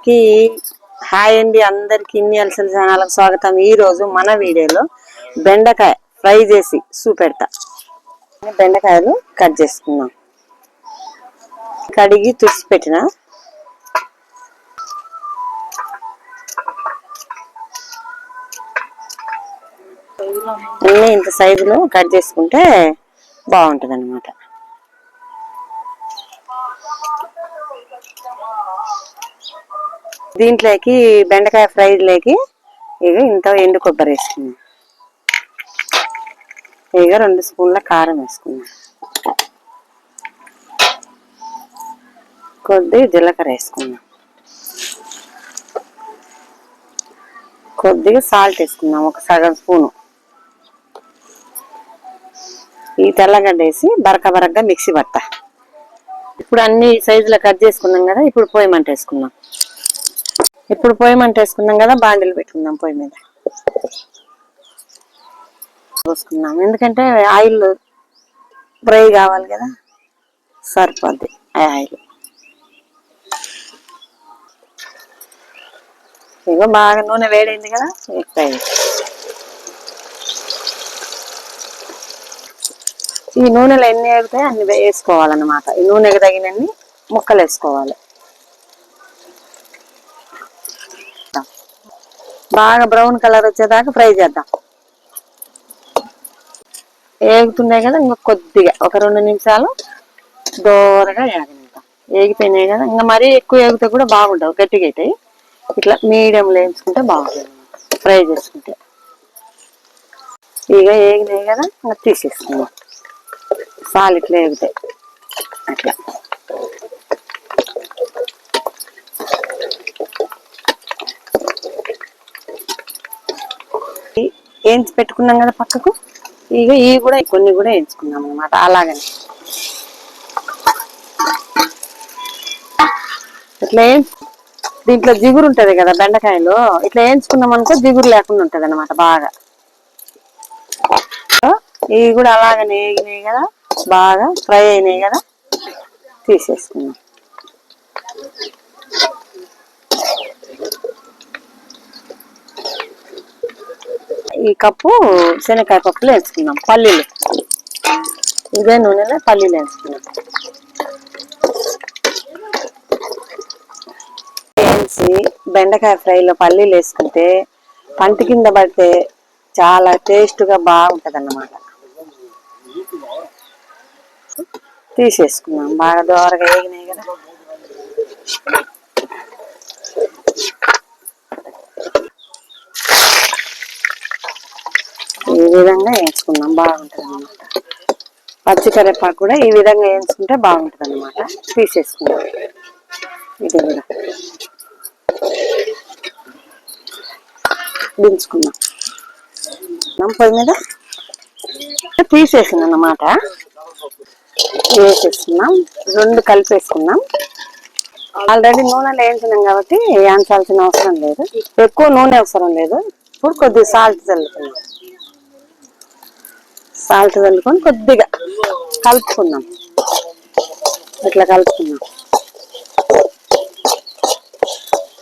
అందరికి హాయ్ అండి అందరికి ఇన్ని అలసల ఛానల్కి స్వాగతం ఈ రోజు మన వీడియోలో బెండకాయ ఫ్రై చేసి చూపెడతా. బెండకాయలు కట్ చేసుకున్నాం కడిగి తుడిచి పెట్టిన అన్ని ఇంత సైజులో కట్ చేసుకుంటే బాగుంటుంది అనమాట దీంట్లోకి బెండకాయ ఫ్రైలోకి ఇక ఇంత ఎండు కొబ్బరి వేసుకున్నాం. ఇక రెండు స్పూన్ల కారం వేసుకున్నాం. కొద్ది జీలకర్ర వేసుకున్నాం. కొద్దిగా సాల్ట్ వేసుకున్నాం ఒక సగం స్పూను. ఈ తెల్లగడ్డ వేసి బరక బరకగా మిక్సీ పట్ట. ఇప్పుడు అన్ని సైజులో కట్ చేసుకున్నాం కదా ఇప్పుడు పోయి మంట వేసుకున్నాం. ఇప్పుడు పొయ్యి మంట వేసుకున్నాం కదా బాండిలు పెట్టుకుందాం పొయ్యి మీద. పోసుకున్నాం ఎందుకంటే ఆయిల్ ఫ్రై కావాలి కదా సరిపోద్ది ఆ ఆయిల్. ఇగో బాగా నూనె వేడైంది కదా ఎక్కువ ఈ నూనెలో ఎన్ని ఎగుతాయి అన్ని వేసుకోవాలన్నమాట. ఈ నూనెకి తగినన్ని ముక్కలు వేసుకోవాలి. బాగా బ్రౌన్ కలర్ వచ్చేదాకా ఫ్రై చేద్దాం. ఏగుతున్నాయి కదా ఇంకా కొద్దిగా ఒక రెండు నిమిషాలు దూరగా ఏగనిద్దాం. ఏగిపోయినాయి కదా ఇంకా మరీ ఎక్కువ ఏగితే కూడా బాగుండవు గట్టిగా అవుతాయి. ఇట్లా మీడియంలో వేయించుకుంటే బాగుంటుంది ఫ్రై చేసుకుంటే. ఇక ఏగినాయి కదా ఇంకా తీసేసుకుందాం. సాల్ ఇట్లా ఏగుతాయి అట్లా ఈ- వేయించి పెట్టుకున్నాం కదా పక్కకు. ఇక ఇవి కూడా కొన్ని కూడా వేయించుకున్నాం అనమాట అలాగని. ఇట్లా వేయించు దీంట్లో జిగురు ఉంటది కదా బెండకాయలు ఇట్లా వేయించుకున్నాం అనుకో జిగురు లేకుండా ఉంటుంది అనమాట బాగా. ఇవి కూడా అలాగనే వేగినాయి కదా బాగా ఫ్రై అయినాయి కదా తీసేసుకున్నాం. ఈ కప్పు శనగకాయ పప్పులు వేసుకున్నాం పల్లీలు. ఇదే నూనెలో పల్లీలు వేసుకున్నాం. వేసి బెండకాయ ఫ్రైలో పల్లీలు వేసుకుంటే పంటి కింద పడితే చాలా టేస్ట్గా బాగుంటుంది అన్నమాట తీసేసుకున్నాం బాగా దోరగా వేగినాయి కదా. ఈ విధంగా వేయించుకున్నాం బాగుంటుంది అనమాట పచ్చికరేపాకు కూడా ఈ విధంగా వేయించుకుంటే బాగుంటుంది అనమాట తీసేసుకున్నాం ఇది కూడా. దించుకున్నాం మనం పొయ్యి మీద. తీసేసింది అన్నమాట వేసేసుకున్నాం రెండు కలిపేసుకున్నాం ఆల్రెడీ నూనెలో వేయించినాం కాబట్టి వేయించాల్సిన అవసరం లేదు. ఎక్కువ నూనె అవసరం లేదు. ఇప్పుడు కొద్దిగా సాల్ట్ చల్లుతున్నాం సాల్ట్ చల్లుకొని కొద్దిగా కలుపుకున్నాం ఇట్లా కలుపుకున్నాం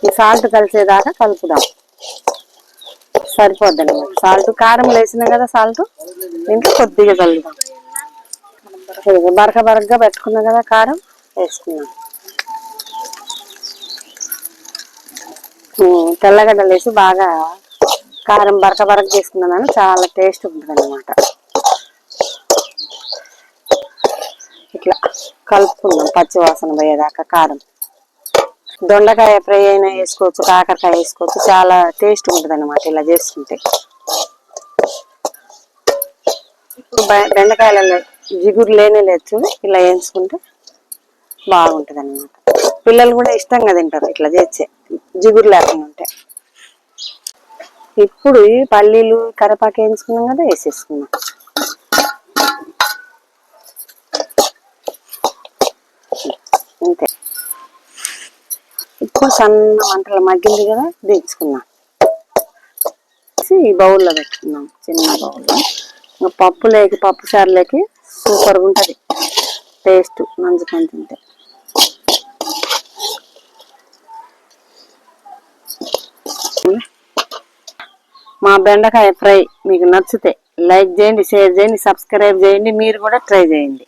ఈ సాల్ట్ కలిసేదాకా కలుపుదాం. సరిపోద్దండి సాల్ట్ కారం లేచినా కదా సాల్ట్? దీంట్లో కొద్దిగా చల్లుదాం. బరక బరకగా పెట్టుకున్నాం కదా కారం వేసుకున్నాం తెల్లగడ్డలు వేసి బాగా కారం బరక బరక చేసుకున్నాను చాలా టేస్ట్ ఉంటుంది అనమాట ఇట్లా కలుపుకున్నాం పచ్చివాసన పోయేదాకా కారం. దొండకాయ ఫ్రై అయినా వేసుకోవచ్చు కాకరకాయ వేసుకోవచ్చు చాలా టేస్ట్ ఉంటుంది అనమాట ఇలా చేసుకుంటే. బెండకాయలలో జిగురు లేనే లేదు చూడు ఇలా వేయించుకుంటే బాగుంటుంది అనమాట పిల్లలు కూడా ఇష్టంగా తింటారు ఇట్లా చేస్తే జిగురు లేకుండా ఉంటే. ఇప్పుడు ఈ పల్లీలు కరపాకు వేయించుకున్నాం కదా వేసేసుకున్నాం. ఎక్కువ సన్న వంటలు మగ్గింది కదా దించుకున్నాం. ఈ బౌల్లో పెట్టుకున్నాం చిన్న బౌల్లో. ఇంకా పప్పులేకి పప్పు చారులేకి సూపర్గా ఉంటుంది. టేస్ట్ నంజుకొని తింటే. మా బెండకాయ ఫ్రై మీకు నచ్చితే లైక్ చేయండి షేర్ చేయండి సబ్స్క్రైబ్ చేయండి మీరు కూడా ట్రై చేయండి.